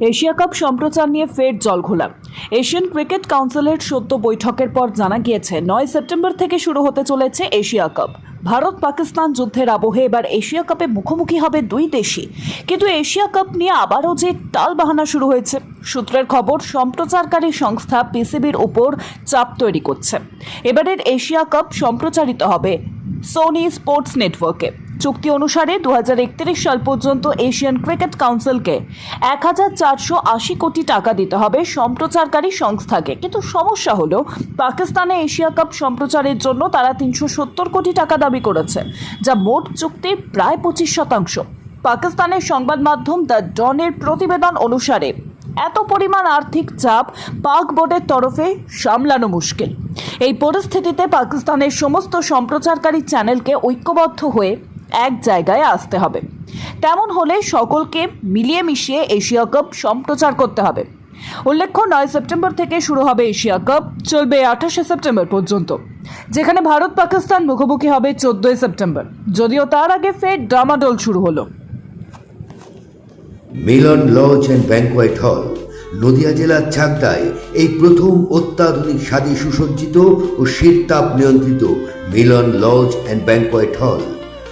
Asia cup সম্প্রচার নিয়ে ফের জলঘোলা এশিয়ান ক্রিকেট কাউন্সিলের সদ্য বৈঠকের পর জানা গিয়েছে, নয় সেপ্টেম্বর থেকে শুরু হতে চলেছে এশিয়া কাপ। ভারত পাকিস্তান যুদ্ধের আবহে এবার এশিয়া কাপে মুখোমুখি হবে দুই দেশই। কিন্তু এশিয়া কাপ নিয়ে আবারও যে টাল বাহানা শুরু হয়েছে, সূত্রের খবর সম্প্রচারকারী সংস্থা পিসিবির উপর চাপ তৈরি করছে। এবারের এশিয়া কাপ সম্প্রচারিত হবে সোনি স্পোর্টস নেটওয়ার্কে চুক্তি অনুসারে দু হাজার একত্রিশ সাল পর্যন্ত এশিয়ান ক্রিকেট কাউন্সিলকে এক হাজার চারশো আশি কোটি টাকা দিতে হবে সম্প্রচারকারী সংস্থাকে। কিন্তু সমস্যা হলো, পাকিস্তানে এশিয়া কাপ সম্প্রচারের জন্য তারা তিনশো সত্তর কোটি টাকা দাবি করেছে, যা মোট চুক্তির প্রায় পঁচিশ শতাংশ। পাকিস্তানের সংবাদ মাধ্যম দ্য ডনের প্রতিবেদন অনুসারে, এত পরিমাণ আর্থিক চাপ পাক বোর্ডের তরফে সামলানো মুশকিল। এই পরিস্থিতিতে পাকিস্তানের সমস্ত সম্প্রচারকারী চ্যানেলকে ঐক্যবদ্ধ হয়ে এক জায়গায় আসতে হবে। তেমন হলে সকলকে মিলিয়ে মিশিয়ে এশিয়া কাপ সম্প্রচার করতে হবে। উল্লেখ্য, নয় সেপ্টেম্বর থেকে শুরু হবে এশিয়া কাপ, চলবে আঠাশে সেপ্টেম্বর পর্যন্ত, যেখানে ভারত পাকিস্তান মুখোমুখি হবে চোদ্দই সেপ্টেম্বর, যদিও তার আগে ফের ডামাডোল শুরু হলো। মিলন লজ অ্যান্ড ব্যাংকোয়েট হল, নদিয়া জেলার চাকদায় এই প্রথম অত্যাধুনিক স্বাদে সুসজ্জিত ও শীত তাপ নিয়ন্ত্রিত মিলন লজ অ্যান্ড ব্যাংকোয়েট হল।